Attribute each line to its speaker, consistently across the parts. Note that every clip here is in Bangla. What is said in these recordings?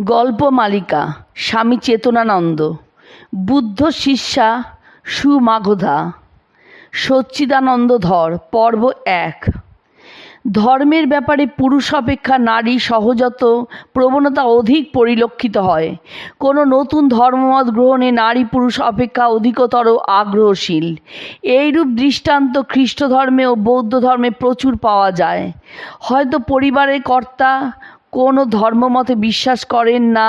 Speaker 1: গল্প মালিকা, স্বামী চেতনানন্দ, বুদ্ধ শিষ্যা সুমাঘধা সচ্চিদানন্দ ধর, পর্ব এক। ধর্মের ব্যাপারে পুরুষ অপেক্ষা নারী সহজাত, প্রবণতা অধিক পরিলক্ষিত হয়। কোনো নতুন ধর্মমত গ্রহণে নারী পুরুষ অপেক্ষা অধিকতর আগ্রহশীল। এইরূপ দৃষ্টান্ত খ্রিস্ট ধর্মে ও বৌদ্ধ ধর্মে প্রচুর পাওয়া যায়। হয়তো পরিবারের কর্তা কোনো ধর্মমতে বিশ্বাস করেন না।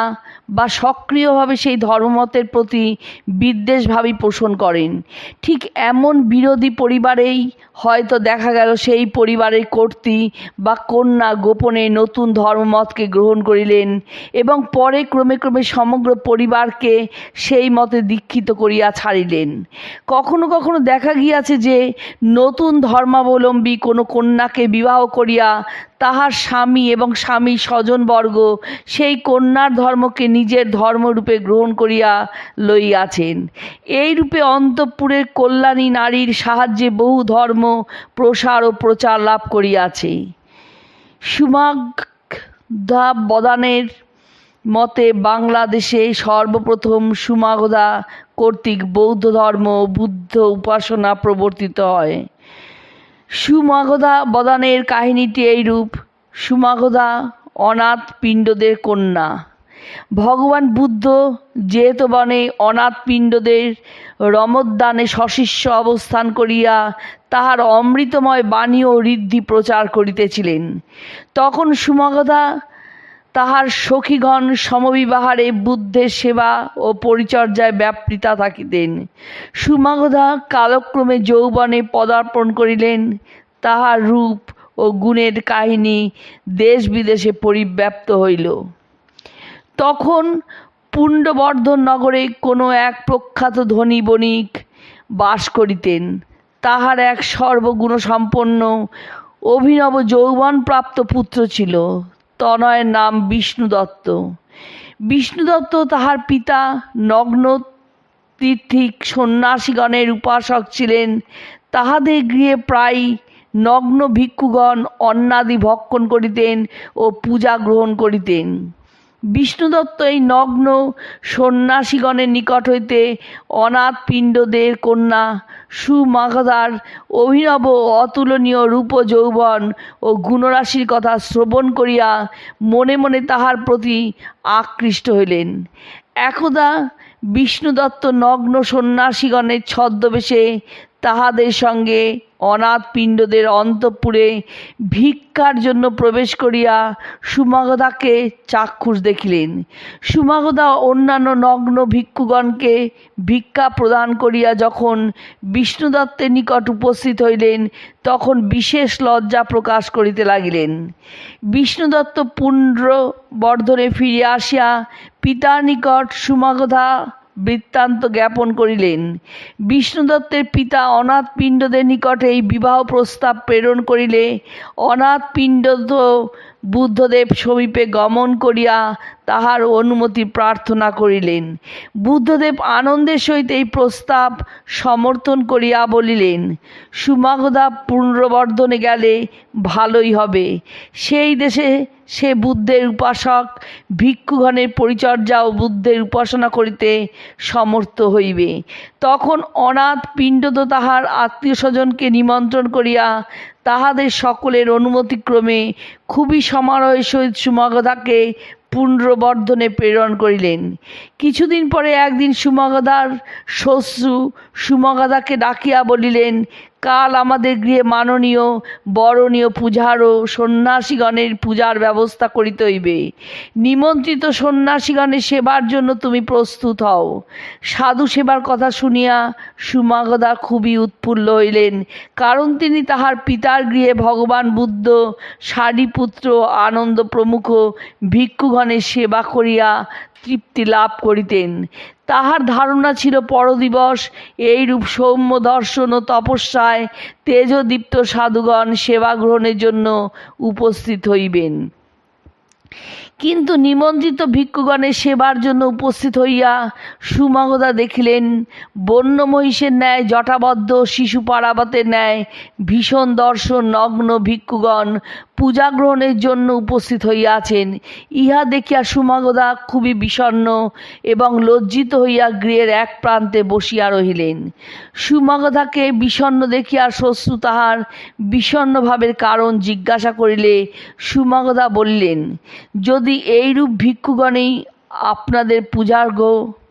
Speaker 1: বা সক্রিয়ভাবে সেই ধর্মমতের প্রতি বিদ্বেষভাবই পোষণ করেন। ঠিক এমন বিরোধী পরিবারেই হয়তো দেখা গেল সেই পরিবারের কর্ত্রী বা কন্যা গোপনে নতুন ধর্মমতকে গ্রহণ করিলেন এবং পরে ক্রমে ক্রমে সমগ্র পরিবারকে সেই মতে দীক্ষিত করিয়া ছাড়িলেন। কখনো কখনো দেখা গিয়াছে যে নতুন ধর্মাবলম্বী কোনো কন্যাকে বিবাহ করিয়া তাহার স্বামী এবং স্বামী স্বজনবর্গ সেই কন্যার ধর্মকে নিজের ধর্মরূপে গ্রহণ করিয়া লইয়াছেন। এই রূপে অন্তঃপুরের কল্যাণী নারীর সাহায্যে বহু ধর্ম, প্রসার ও প্রচার লাভ করিয়াছে। সুমাগধা বদানের মতে বাংলাদেশে সর্বপ্রথম সুমাগধা কর্তৃক বৌদ্ধ ধর্ম বুদ্ধ উপাসনা প্রবর্তিত হয়। সুমাগধা বদানের কাহিনীটি এইরূপ, সুমাগধা অনাথ পিণ্ডদের কন্যা। ভগবান বুদ্ধ যেহেতু বনে অনাথ পিণ্ডদের রমোদ্যানে সশিষ্য অবস্থান করিয়া তাহার অমৃতময় বাণী ও ঋদ্ধি প্রচার করিতেছিলেন। তখন সুমগধা তাহার সখীগণ সমবিবাহারে বুদ্ধের সেবা ও পরিচর্যায় ব্যাপৃতা থাকিতেন। সুমাগধা কালক্রমে যৌবনে পদার্পণ করিলেন। তাহার রূপ ও গুণের কাহিনী দেশ বিদেশে পরিব্যাপ্ত হইল। তখন পুণ্ডবর্ধন নগরে কোনো এক প্রখ্যাত ধনী বণিক বাস করিতেন। তাহার এক সর্বগুণসম্পন্ন অভিনব যৌবনপ্রাপ্ত পুত্র ছিল তনয়ের নাম বিষ্ণু দত্ত বিষ্ণু দত্ত তাহার পিতা নগ্ন তীর্থিক সন্ন্যাসীগণের উপাসক ছিলেন। তাহাদের গৃহে প্রায় নগ্ন ভিক্ষুগণ অন্নাদি ভক্ষণ করিতেন ও পূজা গ্রহণ করিতেন। বিষ্ণুদত্ত এই নগ্ন সন্ন্যাসীগণের নিকট হইতে অনাথ পিণ্ডদের কন্যা সুমাগধার অভিনব অতুলনীয় রূপ যৌবন ও গুণরাশির কথা শ্রবণ করিয়া মনে মনে তাহার প্রতি আকৃষ্ট হইলেন। একদা বিষ্ণুদত্ত নগ্ন সন্ন্যাসীগণের ছদ্মবেশে তাহাদের সঙ্গে অনাথ পিণ্ডদের অন্তঃপুরে ভিক্ষার জন্য প্রবেশ করিয়া সুমাগধাকে চাক্ষুষ দেখিলেন। সুমাগধা অন্যান্য নগ্ন ভিক্ষুগণকে ভিক্ষা প্রদান করিয়া যখন বিষ্ণুদত্তের নিকট উপস্থিত হইলেন, তখন বিশেষ লজ্জা প্রকাশ করিতে লাগিলেন। বিষ্ণুদত্ত পুণ্ড বর্ধনে ফিরিয়া আসিয়া পিতার নিকট সুমাগধা বৃত্তান্ত জ্ঞাপন করিলেন। বিষ্ণুদত্তের পিতা অনাথ পিণ্ডদের নিকটে এই বিবাহ প্রস্তাব প্রেরণ করিলে অনাথ পিণ্ড বুদ্ধদেব সমীপে গমন করিয়া তাহার অনুমতি প্রার্থনা করিলেন। বুদ্ধদেব আনন্দের সহিত এই প্রস্তাব সমর্থন করিয়া বলিলেন সুমাগধা পুনর্বর্ধনে গেলে ভালোই হবে। সেই দেশে সে বুদ্ধের উপাসক, ভিক্ষুগণের পরিচর্যা ও বুদ্ধের উপাসনা করিতে সমর্থ হইবে। তখন অনাথ পিণ্ডদ তাহার আত্মীয় স্বজনকে নিমন্ত্রণ করিয়া তাহাদের সকলের অনুমতিক্রমে খুবই সমারোহের সহিত সুমগধাকে পুণ্ড্রবর্ধনে প্রেরণ করিলেন। কিছুদিন পরে একদিন সুমগধার শ্বশ্রু সুমগধাকে ডাকিয়া বলিলেন কাল আমাদের গৃহে মাননীয়, বরণীয় পূজার ও সন্ন্যাসীগণের পূজার ব্যবস্থা করিতে হইবে। নিমন্ত্রিত সন্ন্যাসীগণের সেবার জন্য তুমি প্রস্তুত হও। সাধু সেবার কথা শুনিয়া সুমাগদা খুবই উৎফুল্ল হইলেন, কারণ তিনি তাহার পিতার গৃহে ভগবান বুদ্ধ, সারিপুত্র, আনন্দ প্রমুখ, ভিক্ষুগণের সেবা করিয়া তৃপ্তি লাভ করিতেন। তাহার ধারণা ছিল পরদিবস, এইরূপ সৌম্য দর্শন ও তপস্যায় তেজদীপ্ত সাধুগণ সেবা গ্রহণের জন্য উপস্থিত হইবেন। কিন্তু নিমন্ত্রিত ভিক্ষুগণের সেবার জন্য উপস্থিত হইয়া সুমগধা দেখিলেন, বন্য মহিষের ন্যায়, জটাবদ্ধ শিশু পারাবাতের ন্যায়, ভীষণ দর্শন, নগ্ন ভিক্ষুগণ পূজা গ্রহণের জন্য উপস্থিত হইয়াছেন। ইহা দেখিয়া সুমগদা খুবই বিষণ্ন এবং লজ্জিত হইয়া গৃহের এক প্রান্তে বসিয়া রহিলেন। সুমগধাকে বিষণ্ন দেখিয়া শ্বশ্রু তাহার বিষণ্নভাবের কারণ জিজ্ঞাসা করিলে সুমগধা বললেন, যদি এইরূপ ভিক্ষুগণেই আপনাদের পূজার্ঘ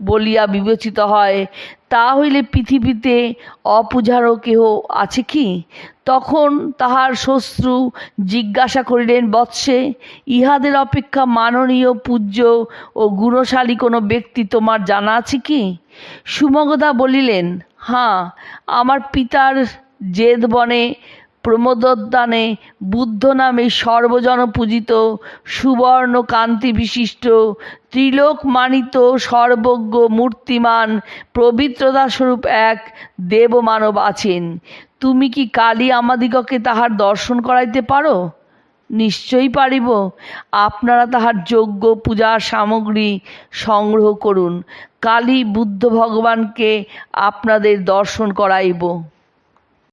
Speaker 1: বলিয়া বিবেচিত হয় তা হইলে পৃথিবীতে অপূজারও কেহ আছে কি? তখন তাহার শ্বশ্রু জিজ্ঞাসা করিলেন, বৎসে, ইহাদের অপেক্ষা মাননীয় পূজ্য ও গুণশালী কোনো ব্যক্তি তোমার জানা আছে কি? সুমগদা বলিলেন, হাঁ, আমার পিতার জেদবনে প্রমোদোদ্যানে বুদ্ধ নামে সর্বজন পূজিত সুবর্ণ কান্তি বিশিষ্ট ত্রিলোক মানিত সর্বজ্ঞ মূর্তিমান পবিত্রতা স্বরূপ এক দেবমানব আছেন। তুমি কি কালী আমাদিগকে তাহার দর্শন করাইতে পারো? নিশ্চয়ই পারিব। আপনারা তাহার যোগ্য পূজার সামগ্রী সংগ্রহ করুন। কালী বুদ্ধ ভগবানকে আপনাদের দর্শন করাইব।